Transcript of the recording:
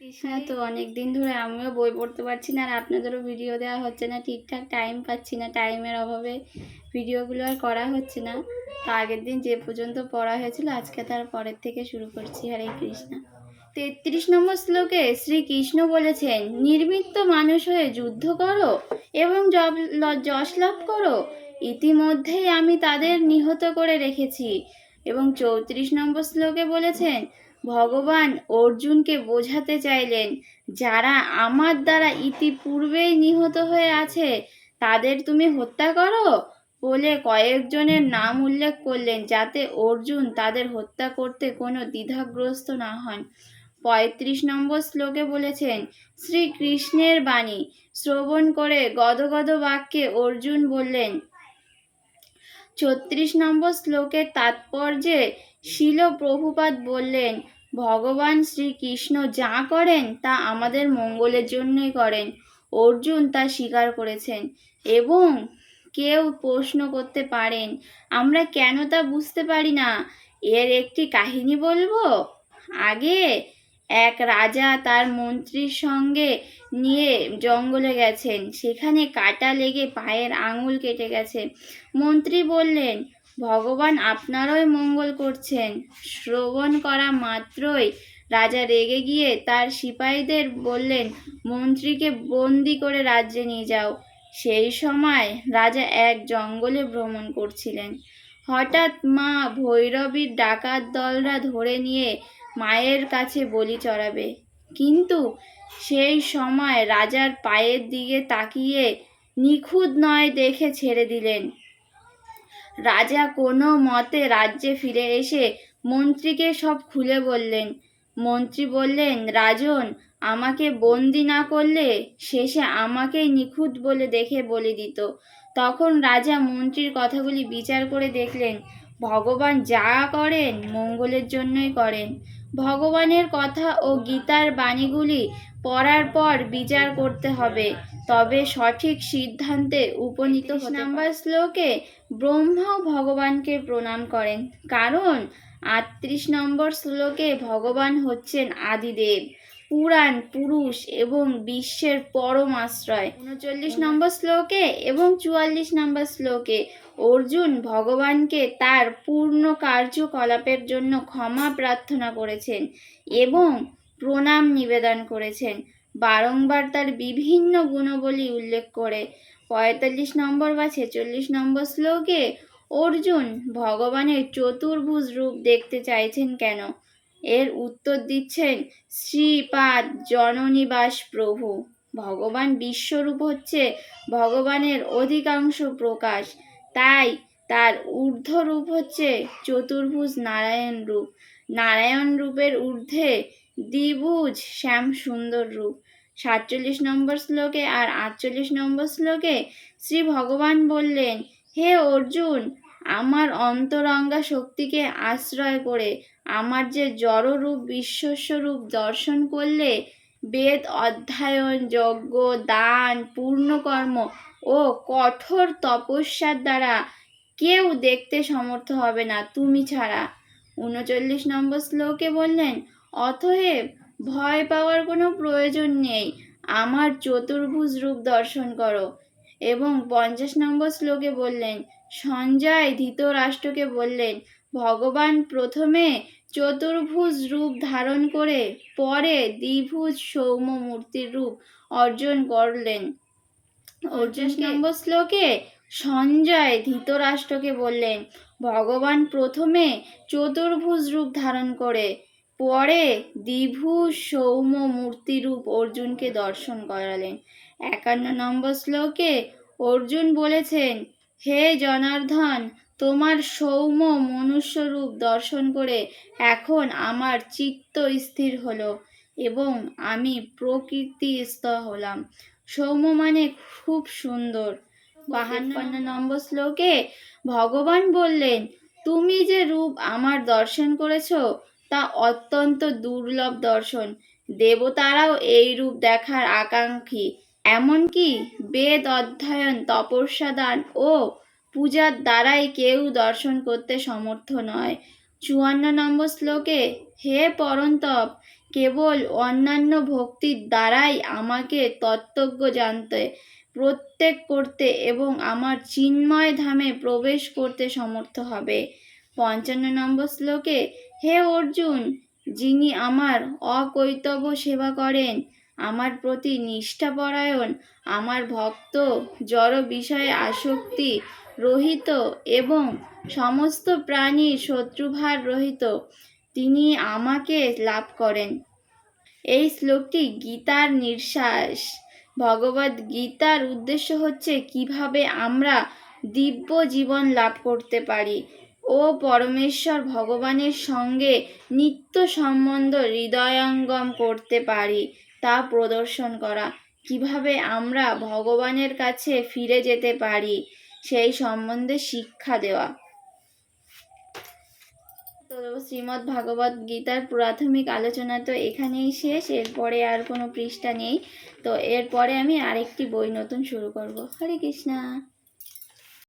হ্যাঁ তো অনেক দিন ধরে আমিও বই পড়তে পারছি না আর আপনাদেরও ভিডিও দেওয়া হচ্ছে না, ঠিকঠাক টাইম পাচ্ছি না টাইমের অভাবে ভিডিওগুলো আর করা হচ্ছে না। তো আগের দিন যে পর্যন্ত পড়া হয়েছিল, আজকে তার পরের থেকে শুরু করছি। হরে কৃষ্ণ। তেত্রিশ নম্বর শ্লোকে শ্রীকৃষ্ণ বলেছেন নির্মিত্ত মানুষ হয়ে যুদ্ধ করো এবং যশ লাভ করো। ইতিমধ্যেই আমি তাদের নিহত করে রেখেছি। এবং চৌত্রিশ নম্বর শ্লোকে বলেছেন ভগবান অর্জুনকে বোঝাতে চাইলেন, যারা আমার দ্বারা ইতিপূর্বেই নিহত হয়ে আছে, তাদের তুমি হত্যা করো? বলে কয়েকজনের নাম উল্লেখ করলেন, যাতে অর্জুন তাদের হত্যা করতে কোনো দ্বিধাগ্রস্ত না হন। পঁয়ত্রিশ নম্বর শ্লোকে বলেছেন, শ্রীকৃষ্ণের বাণী। শ্রবণ করে গদগদ বাক্যে অর্জুন বললেন, ছত্রিশ নম্বর শ্লোকের তাৎপর্যে শিল প্রভুপাত বললেন, ভগবান শ্রীকৃষ্ণ যা করেন, তা আমাদের মঙ্গলের জন্যই করেন। অর্জুন তা স্বীকার করেছেন এবং কেউ প্রশ্ন করতে পারেন, আমরা কেন তা বুঝতে পারি না? এর একটি কাহিনী বলব? আগে এক রাজা তার মন্ত্রীর সঙ্গে নিয়ে জঙ্গলে গেছেন। সেখানে কাটা লেগে পায়ের আঙুল কেটে গেছে। মন্ত্রী বললেন ভগবান আপনারই মঙ্গল করছেন। শ্রবণ করা মাত্রই রাজা রেগে গিয়ে তার সিপাহীদের বললেন, মন্ত্রীকে বন্দি করে রাজ্যে নিয়ে যাও। সেই সময় রাজা এক জঙ্গলে ভ্রমণ করছিলেন। হঠাৎ মা ভৈরবীর ডাকাত দলরা ধরে নিয়ে মায়ের কাছে বলি চড়াবে। কিন্তু সেই সময় রাজার পায়ের দিকে তাকিয়ে নিখুঁত নয় দেখে ছেড়ে দিলেন। রাজা কোনো মতে রাজ্যে ফিরে এসে মন্ত্রীকে সব খুলে বললেন। মন্ত্রী বললেন, রাজন, আমাকে বন্দি না করলে শেষে আমাকেই নিখুঁত বলে দেখে বলে দিত। তখন রাজা মন্ত্রীর কথাগুলি বিচার করে দেখলেন, ভগবান যা করেন মঙ্গলের জন্যই করেন। ভগবানের কথা ও গীতার বাণীগুলি পড়ার পর বিচার করতে হবে। তবে সঠিক সিদ্ধান্তে উপনীত নাম্বার শ্লোকে ব্রহ্মাও ভগবানকে প্রণাম করেন। কারণ আটত্রিশ নম্বর শ্লোকে ভগবান হচ্ছেন আদিদেব। পুরাণ, পুরুষ এবং বিশ্বের পরম আশ্রয়। উনচল্লিশ নম্বর শ্লোকে এবং চুয়াল্লিশ নম্বর শ্লোকে অর্জুন ভগবানকে তার পূর্ণ কার্যকলাপের জন্য ক্ষমা প্রার্থনা করেছেন এবং প্রণাম নিবেদন করেছেন। বারংবার তার বিভিন্ন গুণবলী উল্লেখ করে পঁয়তাল্লিশ নম্বর বা ছেচল্লিশ নম্বর শ্লোকে অর্জুন ভগবানের চতুর্ভুজ রূপ দেখতে চাইছেন কেন? এর উত্তর দিচ্ছেন শ্রীপাদ জননিবাস প্রভু। ভগবান বিশ্বরূপ হচ্ছে ভগবানের অধিকাংশ প্রকাশ। তাই তার ঊর্ধ্ব রূপ হচ্ছে চতুর্ভুজ নারায়ণ রূপ। নারায়ণ রূপের ঊর্ধ্বে দ্বিভুজ শ্যাম সুন্দর রূপ। সাতচল্লিশ নম্বর শ্লোকে আর আটচল্লিশ নম্বর শ্লোকে শ্রী ভগবান বললেন, হে অর্জুন আমার অন্তরঙ্গা শক্তিকে আশ্রয় করে আমার যে জড়রূপ, বিশ্বস্বরূপ দর্শন করলে বেদ অধ্যয়ন, যজ্ঞ, দান, পূর্ণকর্ম ও কঠোর তপস্যার দ্বারা কেউ দেখতে সমর্থ হবে না তুমি ছাড়া। উনচল্লিশ নম্বর শ্লোকে বললেন, অতএব ভয় পাওয়ার কোনো প্রয়োজন নেই, আমার চতুর্ভুজ রূপ দর্শন করো। এবং পঞ্চাশ নম্বর শ্লোকে বললেন সঞ্জয় ধৃতরাষ্ট্রকে বললেন ভগবান প্রথমে চতুর্ভুজ রূপ ধারণ করে পরে দ্বিভুজ সৌম মূর্তির রূপ অর্জন করলেন। অর্জুন নম্বর শ্লোকে সঞ্জয় ধৃতরাষ্ট্রকে বললেন ভগবান প্রথমে চতুর্ভুজ রূপ ধারণ করে পরে দ্বিভুজ সৌম্য মূর্তি রূপ অর্জুনকে দর্শন করালেন। একান্ন নম্বর শ্লোকে অর্জুন বলেছেন হে জনার্দন, তোমার সৌম্য মনুষ্যরূপ দর্শন করে এখন আমার চিত্ত স্থির হলো এবং আমি প্রকৃতি প্রকৃতিস্থ হলাম। সৌম্য মানে খুব সুন্দর। বাহান্ন নম্বর শ্লোকে ভগবান বললেন, তুমি যে রূপ আমার দর্শন করেছ, তা অত্যন্ত দুর্লভ দর্শন। দেবতারাও এই রূপ দেখার আকাঙ্ক্ষী। এমনকি বেদ অধ্যয়ন তপস্যা দান ও পূজার দ্বারাই কেউ দর্শন করতে সমর্থ নয়। চুয়ান্ন নম্বর শ্লোকে, হে পরন্তপ, কেবল অন্যান্য ভক্তির দ্বারাই আমাকে তত্ত্বজ্ঞ জানতে, প্রত্যেক করতে এবং আমার চিন্ময় ধামে প্রবেশ করতে সমর্থ হবে। পঞ্চান্ন নম্বর শ্লোকে, হে অর্জুন, যিনি আমার অকৈতব্য সেবা করেন আমার প্রতি নিষ্ঠাপরায়ণ, আমার ভক্ত জড় বিষয়ে আসক্তি রহিত এবং সমস্ত প্রাণীর শত্রুভার রহিত, তিনি আমাকে লাভ করেন। এই শ্লোকটি গীতার নিঃশ্বাস। ভগবদ গীতার উদ্দেশ্য হচ্ছে কীভাবে আমরা দিব্য জীবন লাভ করতে পারি ও পরমেশ্বর ভগবানের সঙ্গে নিত্য সম্বন্ধ হৃদয়ঙ্গম করতে পারি। তা প্রদর্শন করা। কীভাবে আমরা ভগবানের কাছে ফিরে যেতে পারি সেই সম্বন্ধে শিক্ষা দেওয়া। তো শ্রীমদ্ ভাগবত গীতার প্রাথমিক আলোচনা তো এখানেই শেষ, এরপরে আর কোনো পৃষ্ঠা নেই। তো এরপরে আমি আরেকটি বই নতুন শুরু করব। হরে কৃষ্ণা।